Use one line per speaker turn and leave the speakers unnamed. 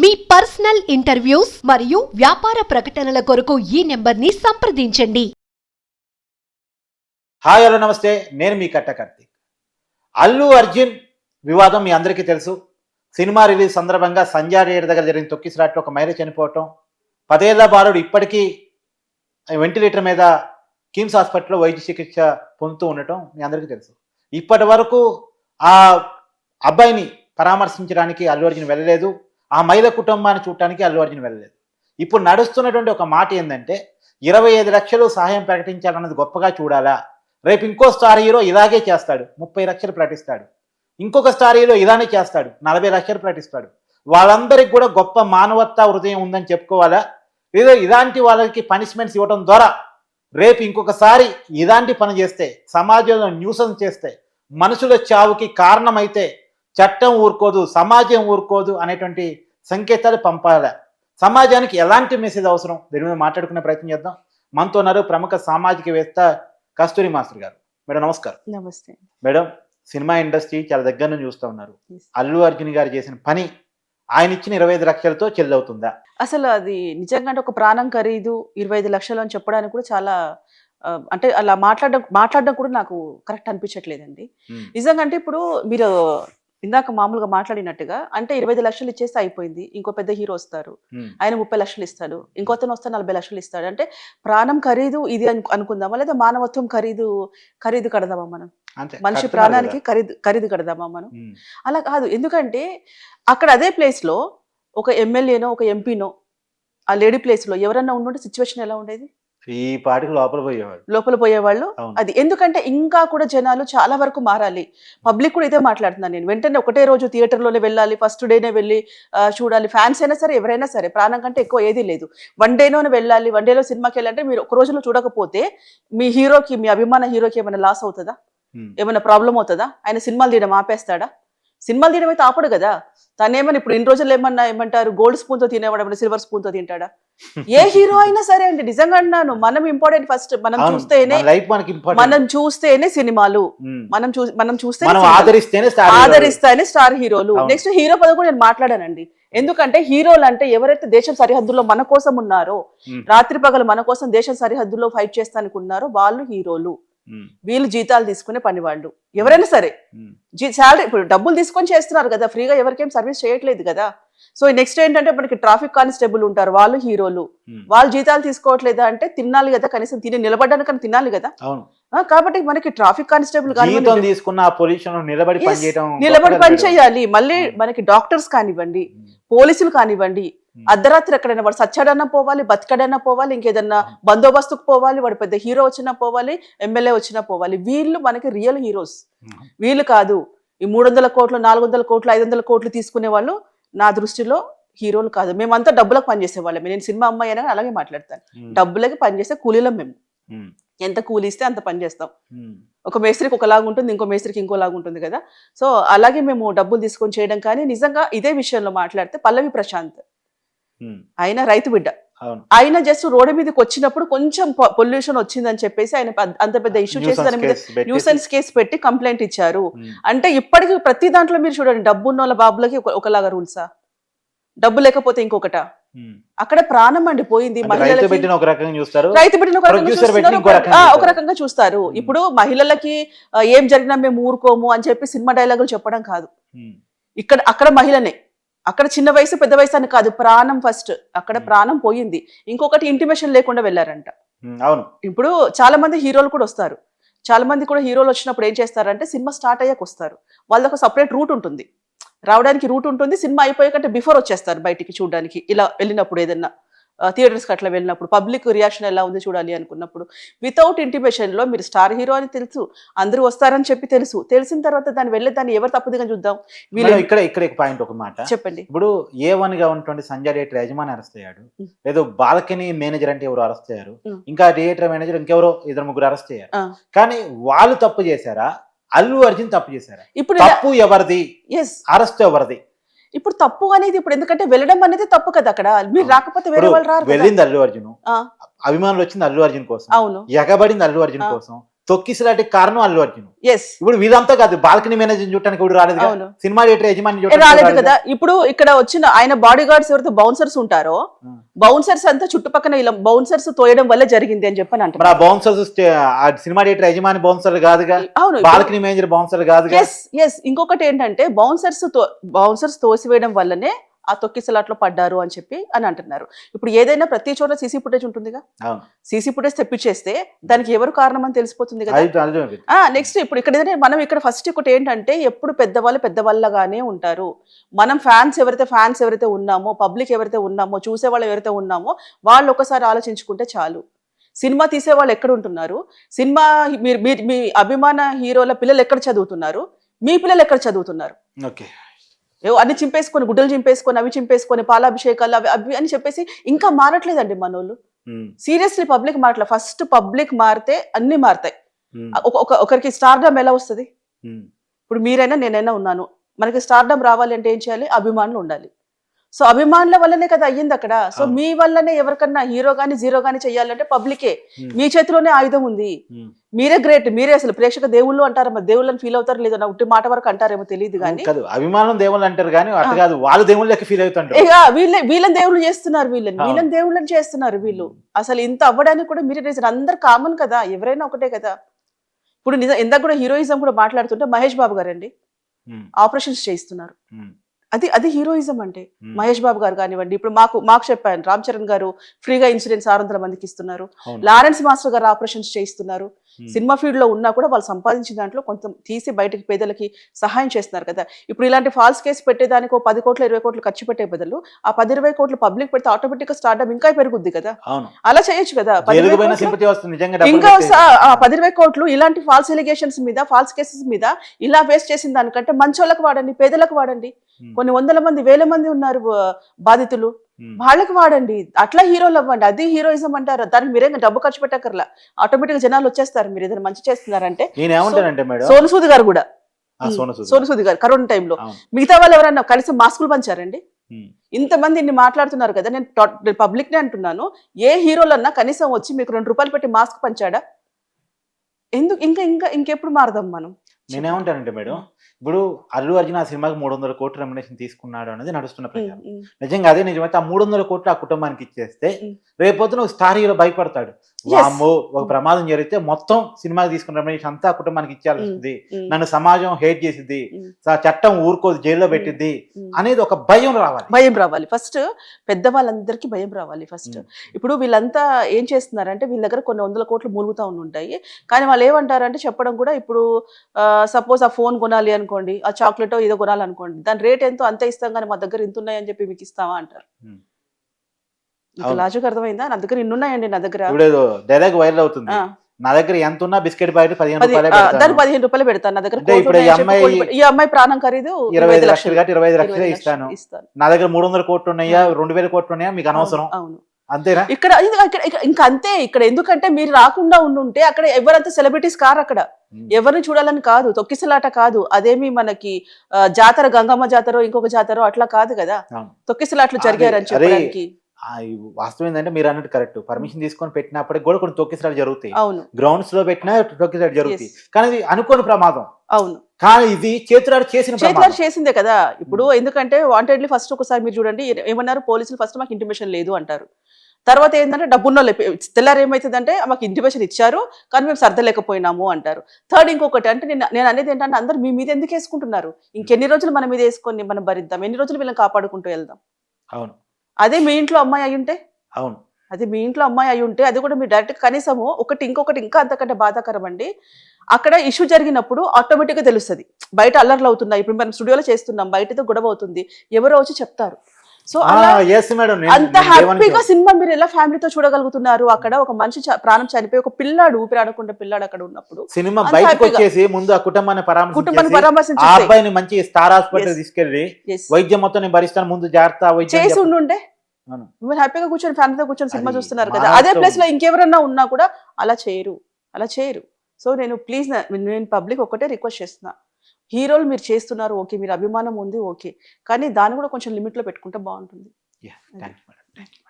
మీ personal interviews మరియు వ్యాపార ప్రకటనల కొరకు ఈ నెంబర్ని సంప్రదించండి.
హాయ్ హలో నమస్తే. నేను మీ కట్ట కార్తీక్ అల్లు అర్జున్ వివాదం మీ అందరికీ తెలుసు. సినిమా రిలీజ్ సందర్భంగా సంజయ్ రేడ్ దగ్గర జరిగిన తొక్కిసలాట్లో ఒక మహిళ చనిపోవటం పదేళ్ళ బాలుడు ఇప్పటికీ వెంటిలేటర్ మీద కిమ్స్ హాస్పిటల్లో వైద్య చికిత్స పొందుతూ ఉండటం మీ అందరికీ తెలుసు. ఇప్పటి వరకు ఆ అబ్బాయిని పరామర్శించడానికి అల్లు అర్జున్ వెళ్ళలేదు. ఆ మహిళ కుటుంబాన్ని చూడటానికి అల్లు అర్జున్ వెళ్ళలేదు. ఇప్పుడు నడుస్తున్నటువంటి ఒక మాట ఏంటంటే ఇరవై ఐదు లక్షలు సహాయం ప్రకటించాలన్నది గొప్పగా చూడాలా? రేపు ఇంకో స్టార్ హీరో ఇలాగే చేస్తాడు ముప్పై లక్షలు ప్రకటిస్తాడు. ఇంకొక స్టార్ హీరో ఇలానే చేస్తాడు నలభై లక్షలు ప్రకటిస్తాడు. వాళ్ళందరికీ కూడా గొప్ప మానవత్వ హృదయం ఉందని చెప్పుకోవాలా? లేదా ఇలాంటి వాళ్ళకి పనిష్మెంట్స్ ఇవ్వడం ద్వారా రేపు ఇంకొకసారి ఇలాంటి పని చేస్తే సమాజంలో న్యూసెన్స్ చేస్తే మనుషుల చావుకి కారణమైతే చట్టం ఊరుకోదు సమాజం ఊరుకోదు అనేటువంటి సంకేతాలు పంపాలి? సమాజానికి ఎలాంటి మెసేజ్ అవసరం? దీని మీద మాట్లాడుకునే ప్రయత్నం చేద్దాం. మనతో ఉన్నారు ప్రముఖ సామాజికవేత్త కస్తూరి మాస్టర్ గారు. మేడం నమస్కారం.
నమస్తే.
మేడం సినిమా ఇండస్ట్రీ చాలా దగ్గర నుంచి చూస్తూ ఉన్నారు. అల్లు అర్జున్ గారు చేసిన పని ఆయన ఇచ్చిన ఇరవై ఐదు లక్షలతో చెల్లవుతుందా?
అసలు అది నిజంగా అంటే ఒక ప్రాణం ఖరీదు ఇరవై ఐదు లక్షలు అని చెప్పడానికి కూడా చాలా అంటే అలా మాట్లాడడం మాట్లాడడం కూడా నాకు కరెక్ట్ అనిపించట్లేదండి.
ఉమ్,
నిజంగా అంటే ఇప్పుడు మీరు ఇందాక మామూలుగా మాట్లాడినట్టుగా అంటే ఇరవై ఐదు లక్షలు ఇచ్చేస్తే అయిపోయింది ఇంకో పెద్ద హీరో వస్తారు. ఆయన ముప్పై లక్షలు ఇస్తాడు ఇంకొతను వస్తే నలభై లక్షలు ఇస్తాడు. అంటే ప్రాణం ఖరీదు ఇది అను- అనుకుందామా? లేదా మానవత్వం ఖరీదు ఖరీదు కడదామా మనం? మనిషి ప్రాణానికి. ఖరీదు ఖరీదు కడదామా మనం? అలా కాదు ఎందుకంటే అక్కడ అదే ప్లేస్లో ఒక ఎమ్మెల్యేనో ఒక ఎంపీనో ఆ లేడీ ప్లేస్లో ఎవరన్నా ఉండుంటే సిచ్యువేషన్ ఎలా ఉండేది?
ఈ పాటికి లోపల పోయేవాడు
లోపల పోయేవాళ్ళు? అది ఎందుకంటే ఇంకా కూడా జనాలు చాలా వరకు మారాలి. పబ్లిక్ కూడా ఇదే మాట్లాడుతున్నాను నేను. వెంటనే ఒకటే రోజు థియేటర్లోనే వెళ్ళాలి ఫస్ట్ డేనే వెళ్ళి చూడాలి. ఫ్యాన్స్ అయినా సరే ఎవరైనా సరే ప్రాణం కంటే ఎక్కువ ఏదీ లేదు. వన్ డేలోనే వెళ్ళాలి వన్ డేలో సినిమాకి వెళ్ళాలంటే మీరు ఒక రోజులో చూడకపోతే మీ హీరోకి మీ అభిమాన హీరోకి ఏమైనా లాస్ అవుతుందా? ఏమైనా ప్రాబ్లం అవుతుందా? ఆయన సినిమాలు తీయడం ఆపేస్తాడా? సినిమాలు తీయడం అయితే ఆపడు కదా. తను ఏమన్నా ఇప్పుడు ఇన్ని రోజులు ఏమన్నా ఏమంటారు గోల్డ్ స్పూన్తో తినేవాడు సిల్వర్ స్పూన్తో తింటాడా? ఏ హీరో అయినా సరే అండి నిజంగా అన్నాను మనం ఇంపార్టెంట్ ఫస్ట్ మనం చూస్తేనే
మన లైఫ్ మనకి ఇంపార్టెంట్
మనం చూస్తేనే సినిమాలు. మనం మనం చూస్తే
ఆదరిస్తేనే స్టార్
హీరోలు. నెక్స్ట్ హీరో పదవి కూడా నేను మాట్లాడానండి. ఎందుకంటే హీరోలు అంటే ఎవరైతే దేశం సరిహద్దుల్లో మన కోసం ఉన్నారో రాత్రి పగలు మన కోసం దేశం సరిహద్దుల్లో ఫైట్ చేస్తానికి ఉన్నారో వాళ్ళు హీరోలు. వీళ్ళు జీతాలు తీసుకునే పని వాళ్ళు. ఎవరైనా సరే.
ఉమ్,
జీ శాలరీ ఇప్పుడు డబ్బులు తీసుకొని చేస్తున్నారు కదా ఫ్రీగా ఎవరికేం సర్వీస్ చేయట్లేదు కదా. సో నెక్స్ట్ ఏంటంటే మనకి ట్రాఫిక్ కానిస్టేబుల్ ఉంటారు వాళ్ళు హీరోలు.
ఉమ్,
వాళ్ళు జీతాలు తీసుకోవట్లేదా అంటే తినాలి కదా కనీసం తిని నిలబడడానికని తినాలి కదా. కాబట్టి మనకి ట్రాఫిక్ కానిస్టేబుల్
తీసుకున్న పొజిషన్ నిలబడి
నిలబడి పని. చేయాలి. మళ్ళీ. మనకి డాక్టర్స్ కానివ్వండి పోలీసులు కానివ్వండి. అర్ధరాత్రి ఎక్కడైనా వాడు సచ్చాడన్నా పోవాలి బతికడన్నా పోవాలి ఇంకేదన్నా బందోబస్తుకు పోవాలి వాడు పెద్ద హీరో వచ్చినా పోవాలి ఎమ్మెల్యే వచ్చినా పోవాలి. వీళ్ళు మనకి రియల్ హీరోస్. వీళ్ళు కాదు. ఈ మూడు వందల కోట్లు నాలుగు వందల కోట్లు ఐదు వందల కోట్లు తీసుకునే వాళ్ళు నా దృష్టిలో హీరోలు కాదు. మేమంతా డబ్బులకు పనిచేసే వాళ్ళమే నేను సినిమా అమ్మాయి అని అలాగే మాట్లాడతాను. డబ్బులకి పనిచేసే కూలీలం మేము. ఎంత కూలి ఇస్తే అంత పని చేస్తాం. ఒక మేస్త్రికి ఒకలాగా ఉంటుంది ఇంకో మేస్త్రికి ఇంకోలాగా ఉంటుంది కదా. సో అలాగే మేము డబ్బులు తీసుకొని చేయడం కానీ నిజంగా ఇదే విషయంలో మాట్లాడితే పల్లవి ప్రశాంత్. ఆయన రైతు బిడ్డ. ఆయన జస్ట్ రోడ్డు మీదకి వచ్చినప్పుడు కొంచెం పొల్యూషన్ వచ్చిందని చెప్పేసి ఆయన అంత పెద్ద ఇష్యూ చేసి దాని మీద న్యూసెన్స్ కేసు పెట్టి కంప్లైంట్ ఇచ్చారు. అంటే ఇప్పటికీ ప్రతి దాంట్లో మీరు చూడండి డబ్బు ఉన్న వాళ్ళ బాబులకి ఒక- ఒకలాగా రూల్సా? డబ్బు లేకపోతే ఇంకొకట. అక్కడ ప్రాణం అండి పోయింది
రైతు పెట్టిన ఒక రకంగా చూస్తారు
బిడ్డను ఒక రకంగా
చూస్తారు.
ఇప్పుడు మహిళలకి ఏం జరిగినా మేము ఊరుకోము అని చెప్పి సినిమా డైలాగులు చెప్పడం కాదు. ఇక్కడ అక్కడ మహిళనే. అక్కడ చిన్న వయసు పెద్ద వయసు అని కాదు ప్రాణం ఫస్ట్ అక్కడ. ప్రాణం పోయింది. ఇంకొకటి ఇంటిమేషన్ లేకుండా వెళ్ళారంట.
అవును.
ఇప్పుడు చాలా మంది హీరోలు కూడా వస్తారు. చాలా మంది కూడా హీరోలు వచ్చినప్పుడు ఏం చేస్తారంటే సినిమా స్టార్ట్ అయ్యాక వస్తారు. వాళ్ళకి ఒక సపరేట్ రూట్ ఉంటుంది. రావడానికి రూట్ ఉంటుంది సినిమా అయిపోయాకంటే బిఫోర్ వచ్చేస్తారు బయటికి చూడడానికి. ఇలా వెళ్ళినప్పుడు ఏదన్నా. థియేటర్స్కి అట్లా వెళ్ళినప్పుడు పబ్లిక్ రియాక్షన్ ఎలా ఉంది చూడాలి అనుకున్నప్పుడు వితౌట్ ఇంటిమేషన్లో మీరు స్టార్ హీరో అని తెలుసు అందరూ వస్తారని చెప్పి తెలుసు. తెలిసిన తర్వాత దాన్ని వెళ్ళే దాన్ని ఎవరు తప్పుదిగా చూద్దాం. వీళ్ళు
ఇక్కడ ఇక్కడ పాయింట్ ఒక మాట.
చెప్పండి.
ఇప్పుడు ఏ వన్గా ఉన్నటువంటి సంజయ్ థియేటర్ యజమాని అరెస్ట్ అయ్యాడు. లేదు బాల్కనీ మేనేజర్ అంటే ఎవరు అరెస్ట్ అయ్యారు. ఇంకా థియేటర్ మేనేజర్ ఇంకెవరో ఇద్దరు ముగ్గురు అరెస్ట్ అయ్యారు. కానీ వాళ్ళు తప్పు చేశారా? అల్లు అర్జున్ తప్పు చేశారా?
ఇప్పుడు
తప్పు ఎవరిది?
ఎస్
అరెస్ట్ ఎవరిది?
ఇప్పుడు తప్పు అనేది ఇప్పుడు ఎందుకంటే వెళ్ళడం అనేది తప్పు కదా అక్కడ. మీరు రాకపోతే వేరే వాళ్ళు రారు.
వెళ్ళింది అల్లు అర్జున్. అభిమానులు వచ్చింది అల్లు అర్జున్ కోసం.
అవును.
ఎగబడింది అల్లు అర్జున్. కోసం. తొక్కిసలాటికి కారణం అల్లు అర్జున్.
ఎస్
ఇప్పుడు వీళ్ళంతా కాదు బాల్కనీ మేనేజర్ చూడటానికి ఇప్పుడు రాలేదు సినిమా థియేటర్ యజమాని
రాలేదు? కదా? ఇప్పుడు ఇక్కడ వచ్చిన ఆయన బాడీ గార్డ్స్ ఎవరైతే బౌన్సర్స్ ఉంటారో. బౌన్సర్స్ అంతా చుట్టుపక్కల ఇలా బౌన్సర్స్ తోయడం వల్ల జరిగింది అని చెప్పని అంటారు
ఆ బౌన్సర్స్ సినిమా థియేటర్ యజమాని బౌన్సర్లు కాదుగా?
అవును
బాల్కనీ మేనేజర్ బౌన్సర్లు కాదుగా?
ఎస్ ఎస్ ఇంకొకటి ఏంటంటే బౌన్సర్స్ బౌన్సర్స్ తోసివేయడం వల్లనే ఆ తొక్కిసలాట్లో పడ్డారు అని చెప్పి అని అంటున్నారు. ఇప్పుడు ఏదైనా ప్రతి చోట సీసీ ఫుటేజ్ ఉంటుందిగా? సీసీ ఫుటేజ్ తెప్పించేస్తే దానికి ఎవరు కారణం అని తెలిసిపోతుంది కదా? నెక్స్ట్ ఇప్పుడు ఇక్కడ ఏదైనా మనం ఇక్కడ ఫస్ట్ ఒకటి ఏంటంటే ఎప్పుడు పెద్దవాళ్ళు పెద్దవాళ్ళగానే ఉంటారు. మనం ఫ్యాన్స్ ఎవరైతే ఫ్యాన్స్ ఎవరైతే ఉన్నామో పబ్లిక్ ఎవరైతే ఉన్నామో చూసే వాళ్ళు ఎవరైతే ఉన్నామో వాళ్ళు ఒకసారి ఆలోచించుకుంటే చాలు. సినిమా తీసే వాళ్ళు ఎక్కడ ఉంటున్నారు? సినిమా మీరు మీ అభిమాన హీరోల పిల్లలు ఎక్కడ చదువుతున్నారు? మీ పిల్లలు ఎక్కడ చదువుతున్నారు?
ఓకే.
అన్ని చింపేసుకొని గుడ్డలు చింపేసుకొని అవి చింపేసుకొని పాలాభిషేకాలు అవి అవి అని చెప్పేసి ఇంకా మారట్లేదండి మనోళ్ళు. సీరియస్లీ పబ్లిక్ మారట్లే. ఫస్ట్ పబ్లిక్ మారితే అన్ని మారుతాయి.
ఉమ్,
ఒక- ఒక- ఒకరికి స్టార్డమ్ ఎలా వస్తుంది. ఇప్పుడు మీరైనా నేనైనా ఉన్నాను. మనకి స్టార్డమ్ రావాలి అంటే ఏం చేయాలి? అభిమానులు ఉండాలి. సో అభిమానుల వల్లనే కదా అయ్యింది అక్కడ. సో. మీ వల్లనే ఎవరికన్నా హీరో గానీ జీరో గానీ చెయ్యాలంటే పబ్లికే. మీ చేతిలోనే ఆయుధం ఉంది. మీరే గ్రేట్ మీరే అసలు ప్రేక్షక దేవుళ్ళు అంటారు మరి దేవుళ్ళని ఫీల్ అవుతారు లేదో నా ఉట్టి మాట వరకు అంటారేమో తెలియదు కానీ
కాదు అభిమానం దేవుళ్ళు అంటారు కానీ అట్లా. కాదు వాళ్ళు దేవుళ్ళు లెక్క ఫీల్ అవుతుంటారు.
ఇక వీళ్ళ వీళ్ళని దేవుళ్ళు చేస్తున్నారు వీళ్ళని. వీళ్ళని దేవుళ్ళని చేస్తున్నారు వీళ్ళు. అసలు ఇంత అవ్వడానికి కూడా మీరే రీజన్ అందరు కామన్ కదా ఎవరైనా ఒకటే కదా. ఇప్పుడు నిజం ఇందాక కూడా హీరోయిజం కూడా మాట్లాడుతుంటే మహేష్ బాబు గారు అండి
ఉమ్,
ఆపరేషన్స్ చేయిస్తున్నారు. అది అది హీరోయిజం అంటే. మహేష్ బాబు గారు కానివ్వండి ఇప్పుడు మాకు మాకు చెప్పాను రామ్ చరణ్ గారు ఫ్రీగా ఇన్సూరెన్స్ ఆరు వందల మందికి ఇస్తున్నారు. లారెన్స్ మాస్టర్ గారు ఆపరేషన్స్ చేయిస్తున్నారు. సినిమా ఫీల్డ్లో ఉన్నా కూడా వాళ్ళు సంపాదించిన దాంట్లో కొంత తీసి బయటకి పేదలకి సహాయం చేస్తున్నారు కదా. ఇప్పుడు ఇలాంటి ఫాల్స్ కేసు పెట్టేదానికి పది కోట్లు ఇరవై కోట్లు ఖర్చు పెట్టే బదులు ఆ పది ఇరవై కోట్లు పబ్లిక్ పెడితే ఆటోమేటిక్గా స్టార్ట్అప్ ఇంకా పెరుగుద్ది కదా. అలా చేయొచ్చు కదా. ఇంకా పది ఇరవై కోట్లు ఇలాంటి ఫాల్స్ ఎలిగేషన్స్ మీద ఫాల్స్ కేసెస్ మీద ఇలా వేస్ట్ చేసిన దానికంటే మంచోళ్ళకి వాడండి పేదలకు వాడండి.
ఉమ్,
కొన్ని వందల మంది వేల మంది ఉన్నారు బాధితులు. వాళ్ళకి వాడండి. అట్లా హీరోలు అవ్వండి. అది హీరోయిజం అంటారు. దానికి మీరేం డబ్బు ఖర్చు పెట్టక్కర్లా? ఆటోమేటిక్ జనాలు వచ్చేస్తారు. మీరు ఏదైనా మంచి చేస్తున్నారంటే. సోను సూద్ గారు కూడా.
సోను సూద్.
గారు. కరోనా టైంలో. మిగతా వాళ్ళు ఎవరన్నా కనీసం మాస్కులు పంచారండి? ఇంతమంది ఇన్ని మాట్లాడుతున్నారు కదా. నేను పబ్లిక్ నే అంటున్నాను. ఏ హీరోలన్నా కనీసం వచ్చి మీకు రెండు రూపాయలు పెట్టి మాస్క్ పంచాడా? ఎందుకు? ఇంకా ఇంకా ఇంకెప్పుడు మారదాం మనం?
నేనేమంటానంటే మేడం ఇప్పుడు అల్లు అర్జున్ ఆ సినిమాకి మూడు వందల కోట్ల రెమ్యునేషన్ తీసుకున్నాడు అనేది నడుస్తున్న ప్రచారం. నిజంగా అదే నిజమైతే ఆ మూడు వందల కోట్లు ఆ కుటుంబానికి ఇచ్చేస్తే. రేపొద్దున ఒక స్టార్ హీరో భయపడతాడు. వామ్మో ఒక ప్రమాదం జరిగితే మొత్తం సినిమాకి తీసుకున్న రెమ్యునేషన్ అంతా ఆ కుటుంబానికి ఇచ్చేయాల్సి. వస్తుంది నన్ను సమాజం హేట్ చేసిద్ది చట్టం ఊరుకోదు జైల్లో పెట్టిద్ది. అనేది ఒక భయం రావాలి
భయం రావాలి ఫస్ట్ పెద్దవాళ్ళందరికీ భయం రావాలి ఫస్ట్. ఇప్పుడు వీళ్ళంతా ఏం చేస్తున్నారంటే వీళ్ళ దగ్గర కొన్ని వందల కోట్లు మూలుగుతా ఉంటాయి కానీ వాళ్ళు ఏమంటారంటే చెప్పడం కూడా ఇప్పుడు సపోజ్ ఆ ఫోన్ కొనాలి అనుకోండి ఆ చాక్లెట్ ఏదో కొనాలనుకోండి దాని రేట్ ఎంతో అంతే ఇస్తాం కానీ మా దగ్గర ఇంత ఉన్నాయని చెప్పి మీకు ఇస్తామా అంటారు. లాజిక్ అర్థమైందా? నా దగ్గర ఇన్ని ఉన్నాయండి నా దగ్గర.
డైరెక్ట్ వైరల్ అవుతుంది. నా దగ్గర ఎంత ఉన్నా బిస్కెట్ ప్యాకెట్ పదిహేను రూపాయలే
పదిహేను రూపాయలు పెడతాను. నా దగ్గర
ఇప్పుడు ఈ అమ్మాయి-
ఈ ప్రాణం ఖరీదు
ఇరవై ఐదు లక్షలు. కాబట్టి ఇరవై ఐదు లక్షలే ఇస్తాను. నా దగ్గర మూడు వందల కోట్లు ఉన్నాయా? రెండు వేల కోట్లు ఉన్నాయా? మీకు అనవసరం.
అవును.
అంతేనా?
ఇక్కడ ఇంకా అంతే ఇక్కడ ఎందుకంటే మీరు రాకుండా ఉండుంటే అక్కడ ఎవరంతా సెలబ్రిటీస్ కారు అక్కడ. ఎవరిని చూడాలని కాదు. తొక్కిసలాట కాదు. అదేమి మనకి జాతర గంగమ్మ జాతర ఇంకొక జాతర అట్లా కాదు కదా. తొక్కిసలాట్లు జరిగారని. చెప్పడానికి.
వాస్తవం ఏంటంటే మీరు అన్నట్టు కరెక్ట్. పర్మిషన్ తీసుకొని పెట్టినప్పటికి కూడా కొన్ని తొక్కిసలాలు జరుగుతాయి.
అవును.
గ్రౌండ్స్లో పెట్టినా తొక్కిసలాలు జరుగుతాయి. కానీ అనుకోని ప్రమాదం.
అవును.
ఇది చేతులాడు చేసిన
చేతులారు చేసిందే కదా. ఇప్పుడు ఎందుకంటే వాంటెడ్లీ ఫస్ట్ ఒకసారి మీరు చూడండి ఏమన్నారు? పోలీసులు ఫస్ట్ మాకు ఇంటిమేషన్ లేదు అంటారు. తర్వాత ఏంటంటే డబ్బున్న తెల్లారు ఏమవుతుందంటే మాకు ఇంటిమేషన్ ఇచ్చారు కానీ మేము సర్దలేకపోయినాము అంటారు. థర్డ్ ఇంకొకటి అంటే నేను నేను అనేది ఏంటంటే అందరు మీ మీద ఎందుకు వేసుకుంటున్నారు? ఇంకెన్ని రోజులు మన మీద వేసుకొని మనం భరిద్దాం? ఎన్ని రోజులు వీళ్ళని కాపాడుకుంటూ వెళ్దాం?
అవును.
అదే మీ ఇంట్లో అమ్మాయి అయి ఉంటే
అవును.
అది మీ ఇంట్లో అమ్మాయి అయి ఉంటే అది కూడా మీరు డైరెక్ట్ కనీసము ఒకటి ఇంకొకటి ఇంకా అంతకంటే బాధాకరం అండి అక్కడ ఇష్యూ జరిగినప్పుడు ఆటోమేటిక్గా తెలుస్తుంది. బయట అల్లర్లు అవుతున్నాయి. ఇప్పుడు మనం స్టూడియోలో చేస్తున్నాం. బయటతో గొడవ అవుతుంది. ఎవరో వచ్చి చెప్తారు. సో అంత హ్యాపీగా సినిమా మీరు ఎలా ఫ్యామిలీతో చూడగలుగుతున్నారు? అక్కడ ఒక మనిషి ప్రాణం చనిపోయి ఒక పిల్లాడు ఊపిరి ఆడకుండా పిల్లాడు అక్కడ ఉన్నప్పుడు
సినిమా బయటకు. వచ్చేసి ముందు ఆ కుటుంబాన్ని
కుటుంబాన్ని
ఆ
పరామర్శించి
అబ్బాయిని మంచి స్టార్ హాస్పిటల్
Yes.
వైద్యం మొత్తం నేను భరిస్తాను. ముందు జాగ్రత్త
చేసి
చెప్పు.
మీరు హ్యాపీగా కూర్చొని ఫ్యామిలీతో కూర్చొని సినిమా చూస్తున్నారు కదా. అదే ప్లేస్లో ఇంకెవరన్నా ఉన్నా కూడా అలా చేయరు. అలా చేయరు. సో నేను ప్లీజ్ నేను పబ్లిక్ ఒకటే రిక్వెస్ట్ చేస్తున్నా. హీరోలు మీరు చేస్తున్నారు ఓకే. మీరు అభిమానం ఉంది ఓకే. కానీ దాన్ని కూడా కొంచెం లిమిట్లో పెట్టుకుంటే బాగుంటుంది.
Thank you.